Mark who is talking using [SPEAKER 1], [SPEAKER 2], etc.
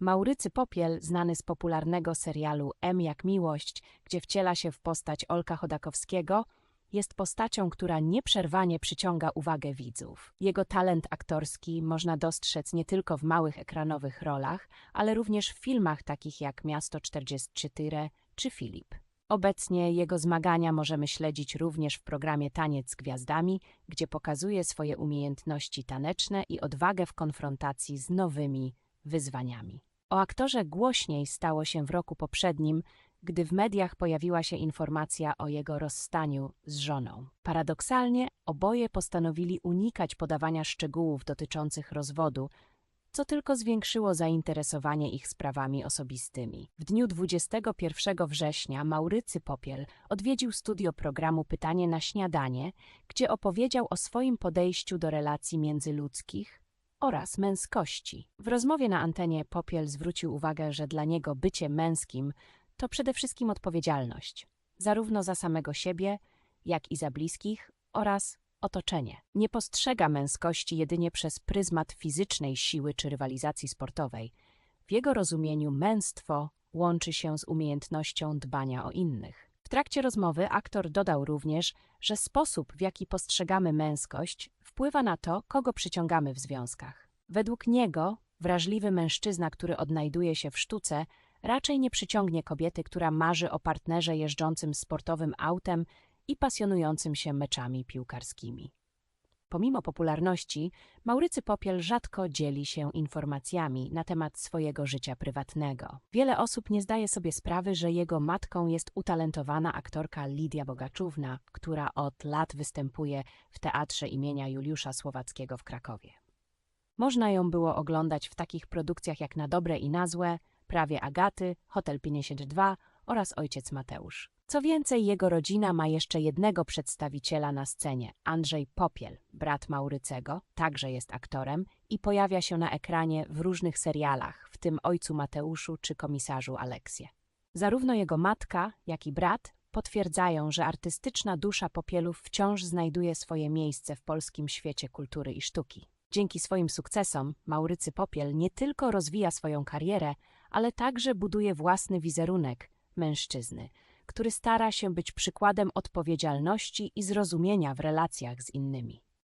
[SPEAKER 1] Maurycy Popiel, znany z popularnego serialu M jak miłość, gdzie wciela się w postać Olka Chodakowskiego, jest postacią, która nieprzerwanie przyciąga uwagę widzów. Jego talent aktorski można dostrzec nie tylko w małych ekranowych rolach, ale również w filmach takich jak Miasto 44 czy Filip. Obecnie jego zmagania możemy śledzić również w programie Taniec z Gwiazdami, gdzie pokazuje swoje umiejętności taneczne i odwagę w konfrontacji z nowymi wyzwaniami. O aktorze głośniej stało się w roku poprzednim, gdy w mediach pojawiła się informacja o jego rozstaniu z żoną. Paradoksalnie oboje postanowili unikać podawania szczegółów dotyczących rozwodu, co tylko zwiększyło zainteresowanie ich sprawami osobistymi. W dniu 21 września Maurycy Popiel odwiedził studio programu Pytanie na śniadanie, gdzie opowiedział o swoim podejściu do relacji międzyludzkich oraz męskości. W rozmowie na antenie Popiel zwrócił uwagę, że dla niego bycie męskim to przede wszystkim odpowiedzialność, zarówno za samego siebie, jak i za bliskich oraz otoczenie. Nie postrzega męskości jedynie przez pryzmat fizycznej siły czy rywalizacji sportowej. W jego rozumieniu męstwo łączy się z umiejętnością dbania o innych. W trakcie rozmowy aktor dodał również, że sposób, w jaki postrzegamy męskość, wpływa na to, kogo przyciągamy w związkach. Według niego wrażliwy mężczyzna, który odnajduje się w sztuce, raczej nie przyciągnie kobiety, która marzy o partnerze jeżdżącym sportowym autem i pasjonującym się meczami piłkarskimi. Pomimo popularności, Maurycy Popiel rzadko dzieli się informacjami na temat swojego życia prywatnego. Wiele osób nie zdaje sobie sprawy, że jego matką jest utalentowana aktorka Lidia Bogaczówna, która od lat występuje w Teatrze imienia Juliusza Słowackiego w Krakowie. Można ją było oglądać w takich produkcjach jak Na dobre i na złe, Prawie Agaty, Hotel 52 oraz Ojciec Mateusz. Co więcej, jego rodzina ma jeszcze jednego przedstawiciela na scenie, Andrzej Popiel, brat Maurycego, także jest aktorem i pojawia się na ekranie w różnych serialach, w tym Ojcu Mateuszu czy Komisarzu Aleksję. Zarówno jego matka, jak i brat potwierdzają, że artystyczna dusza Popielów wciąż znajduje swoje miejsce w polskim świecie kultury i sztuki. Dzięki swoim sukcesom Maurycy Popiel nie tylko rozwija swoją karierę, ale także buduje własny wizerunek mężczyzny, który stara się być przykładem odpowiedzialności i zrozumienia w relacjach z innymi.